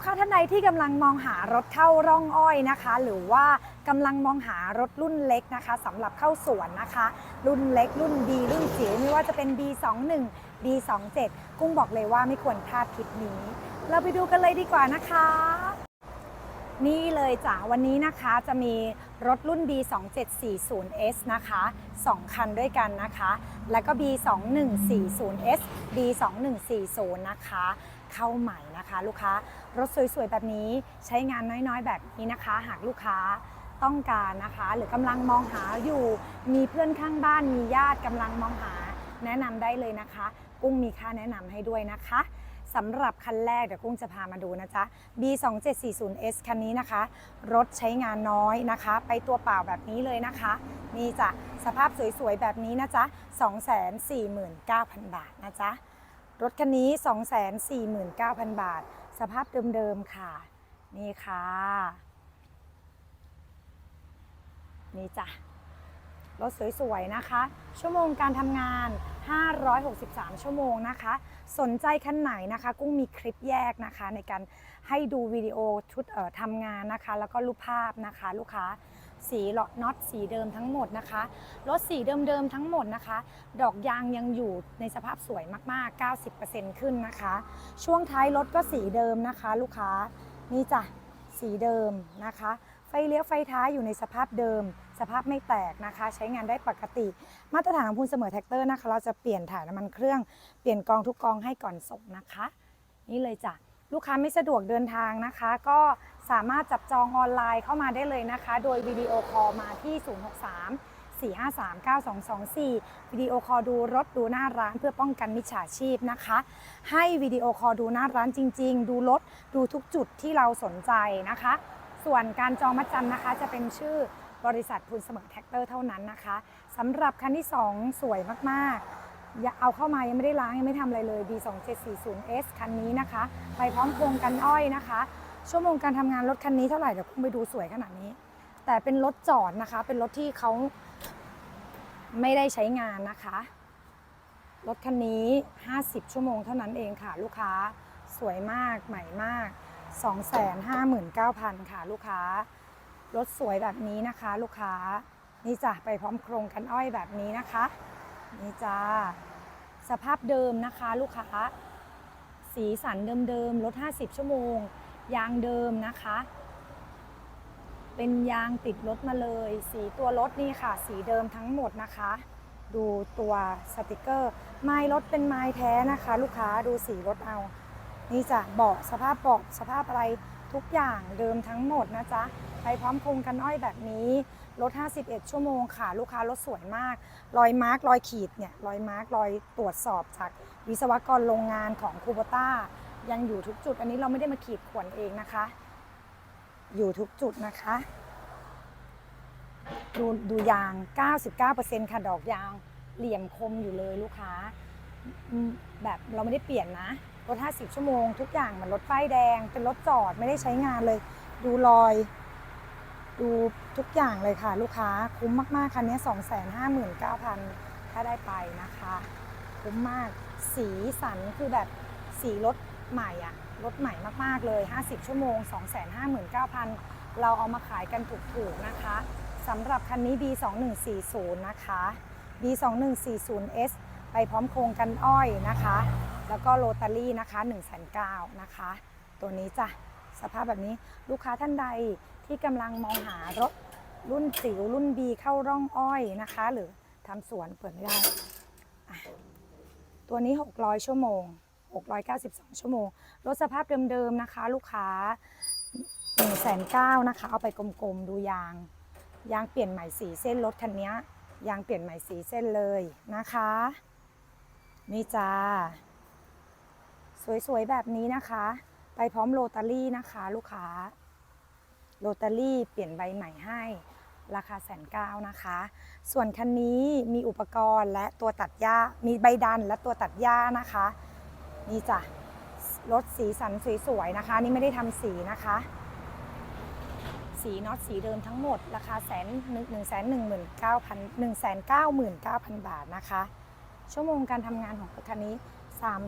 กค้าท่านใดที่กำลังมองหารถเข้าร่องอ้อยนะคะ หรือว่ากำลังมองหารถรุ่นเล็กนะคะสำหรับเข้าสวนนะคะ รุ่นเล็ก รุ่นดีรุ่นจิ๋วไม่ว่าจะเป็น B21 B27 กุ้งบอกเลยว่าไม่ควรพลาดคลิปนี้ เราไปดูกันเลยดีกว่านะคะนี่เลยจ้ะวันนี้นะคะจะมีรถรุ่น B2740S นะคะ 2 คันด้วยกันนะคะ แล้วก็ B2140S B2140 นะคะ เข้าใหม่นะคะ ลูกค้ารถสวยๆแบบนี้ใช้งานน้อยๆ แบบนี้นะคะ หากลูกค้าต้องการนะคะ หรือกำลังมองหาอยู่ มีเพื่อนข้างบ้านมีญาติกำลังมองหา แนะนำได้เลยนะคะ กุ้งมีค่าแนะนำให้ด้วยนะคะสำหรับคันแรกเดี๋ยวกุ้งจะพามาดูนะจ๊ะ B2740S คันนี้นะคะ รถใช้งานน้อยนะคะ ไปตัวเปล่าแบบนี้เลยนะคะ นี่จ้ะสภาพสวยๆแบบนี้นะจ๊ะ 249,000 บาทนะจ๊ะ รถคันนี้ 249,000 บาท สภาพเดิมๆค่ะ นี่ค่ะ นี่จ้ะ รถสวยๆนะคะ ชั่วโมงการทำงาน 563 ชั่วโมงนะคะ สนใจคันไหนนะคะ กุ้งมีคลิปแยกนะคะ ในการให้ดูวิดีโอชุดเอ่อทำงานนะคะ แล้วก็รูปภาพนะคะ ลูกค้า สีล็อตน็อตสีเดิมทั้งหมดนะคะ รถสีเดิมๆทั้งหมดนะคะ ดอกยางยังอยู่ในสภาพสวยมากๆ 90%ขึ้นนะคะ ช่วงท้ายรถก็สีเดิมนะคะ ลูกค้านี่จ้ะสีเดิมนะคะ ไฟเลี้ยวไฟท้ายอยู่ในสภาพเดิม สภาพไม่แตกนะคะ ใช้งานได้ปกติ มาตรฐานของพูนเสมอแท็กเตอร์นะคะ เราจะเปลี่ยนถ่ายน้ำมันเครื่อง เปลี่ยนกองทุกกองให้ก่อนส่งนะคะ นี่เลยจ้ะลูกค้าไม่สะดวกเดินทางนะคะ ก็ สามารถจับจองออนไลน์เข้ามาได้เลยนะคะ โดยวิดีโอคอลมาที่ 063 453 9224 วิดีโอคอลดูรถดูหน้าร้านเพื่อป้องกันมิจฉาชีพนะคะ ให้วิดีโอคอลดูหน้าร้านจริง ๆ ดูรถดูทุกจุดที่เราสนใจนะคะ ส่วนการจองมัดจำนะคะจะเป็นชื่อบริษัทพูนเสมอแท็กเตอร์เท่านั้นนะคะสำหรับคันที่ 2 สวยมากๆ อย่าเอาเข้ามายังไม่ได้ล้างยังไม่ทำอะไรเลย B2740S คันนี้นะคะ ไปพร้อมโครงกันอ้อยนะคะ ชั่วโมงการทำงานรถคันนี้เท่าไหร่เดี๋ยวคุณไปดูสวยขนาดนี้ แต่เป็นรถจอดนะคะ เป็นรถที่เขาไม่ได้ใช้งานนะคะ รถคันนี้ 50 ชั่วโมงเท่านั้นเองค่ะ ลูกค้าสวยมากใหม่มาก 259,000 ค่ะลูกค้ารถสวยแบบนี้นะคะ ลูกค้านี่จ้ะไปพร้อมโครงกันอ้อยแบบนี้นะคะ นี่จ้าสภาพเดิมนะคะ ลูกค้า สีสันเดิมๆรถ 50 ชั่วโมง ยางเดิมนะคะ เป็นยางติดรถมาเลย สีตัวรถนี่ค่ะ สีเดิมทั้งหมดนะคะ ดูตัวสติกเกอร์ ไม้รถเป็นไม้แท้นะคะ ลูกค้าดูสีรถเอา นี่จ้ะเบาะสภาพเบาะสภาพอะไรทุกอย่างเดิมทั้งหมดนะจ๊ะไปพร้อมโครงกันอ้อยแบบนี้รถ51 ชั่วโมงค่ะ ลูกค้ารถสวยมาก รอยมาร์กรอยขีดเนี่ย รอยมาร์กรอยตรวจสอบจากวิศวกรโรงงานของคูโบต้า ยังอยู่ทุกจุด อันนี้เราไม่ได้มาขีดข่วนเองนะคะ อยู่ทุกจุดนะคะ ดูดูยาง 99%ค่ะดอกยางเหลี่ยมคมอยู่เลยลูกค้า แบบเราไม่ได้เปลี่ยนนะรถ50 ชั่วโมง ทุกอย่างเหมือนรถป้ายแดง เป็นรถจอดไม่ได้ใช้งานเลย ดูรอย ดูทุกอย่างเลยค่ะ ลูกค้าคุ้มมากๆคันนี้ 259,000 ถ้าได้ไปนะคะ คุ้มมากสีสันคือแบบสีรถ ใหม่อะรถใหม่มากๆเลย 50 ชั่วโมง 259,000 เราเอามาขายกันถูกๆนะคะสำหรับคันนี้ B2140 นะคะ B2140S ไปพร้อมโครงกันอ้อยนะคะ แล้วก็โรตารี่นะคะ1 0 0 0นะคะ ตัวนี้จ้ะ สภาพแบบนี้ลูกค้าท่านใดที่กำลังมองหารถรุ่นจิ๋วรุ่น B เข้าร่องอ้อยนะคะ หรือทำสวนเปิดไม่ได้ ตัวนี้ 600 ชั่วโมง 692 ชั่วโมงรถสภาพเดิมๆนะคะ ลูกค้า1 9 0 0นะคะ เอาไปกลมๆ ดูยาง ยางเปลี่ยนใหม่สีเส้นรถคันนี้ยางเปลี่ยนใหม่สีเส้นเลยนะคะ นี่จ้า สวยๆ แบบนี้นะคะ ไปพร้อมโรตารี่นะคะ ลูกค้า โรตารี่เปลี่ยนใบใหม่ให้ราคาแสนเก้านะคะ ส่วนคันนี้มีอุปกรณ์และตัวตัดหญ้า มีใบดันและตัวตัดหญ้านะคะ นี่จ้ะรถสีสันสวยๆนะคะ นี่ไม่ได้ทำสีนะคะ สีน็อตสีเดิมทั้งหมด ราคาแสนหนึ่งหนึ่งแสนหนึ่งหมื่นเก้าพันหนึ่งแสนเก้าหมื่นเก้าพันบาทนะคะ ชั่วโมงการทำงานของรถคันนี้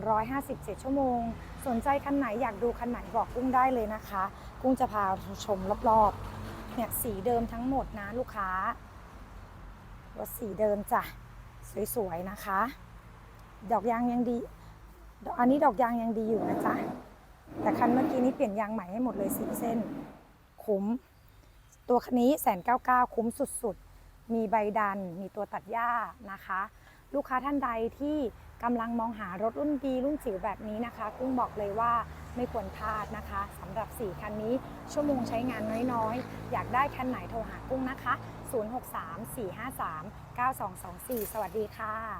357 ชั่วโมง สนใจคันไหนอยากดูคันไหนบอกกุ้งได้เลยนะคะ กุ้งจะพาชมรอบๆ เนี่ยสีเดิมทั้งหมดนะลูกค้ารถสีเดิมจ้ะสวยๆนะคะ ดอกยางยังดี อันนี้ดอกยางยังดีอยู่นะจ๊ะ แต่คันเมื่อกี้นี้เปลี่ยนยางใหม่ให้หมดเลยสีเส้น คุ้ม ตัวคันนี้แสนเก้าเก้าคุ้มสุดๆ มีใบดัน มีตัวตัดหญ้านะคะ ลูกค้าท่านใดที่กำลังมองหารถรุ่นดีรุ่นจิ๋วแบบนี้นะคะ กุ้งบอกเลยว่าไม่ควรพลาดนะคะสำหรับ 4 คันนี้ ชั่วโมงใช้งานน้อยๆ อยากได้คันไหนโทรหากุ้งนะคะ 063 453 9224 สวัสดีค่ะ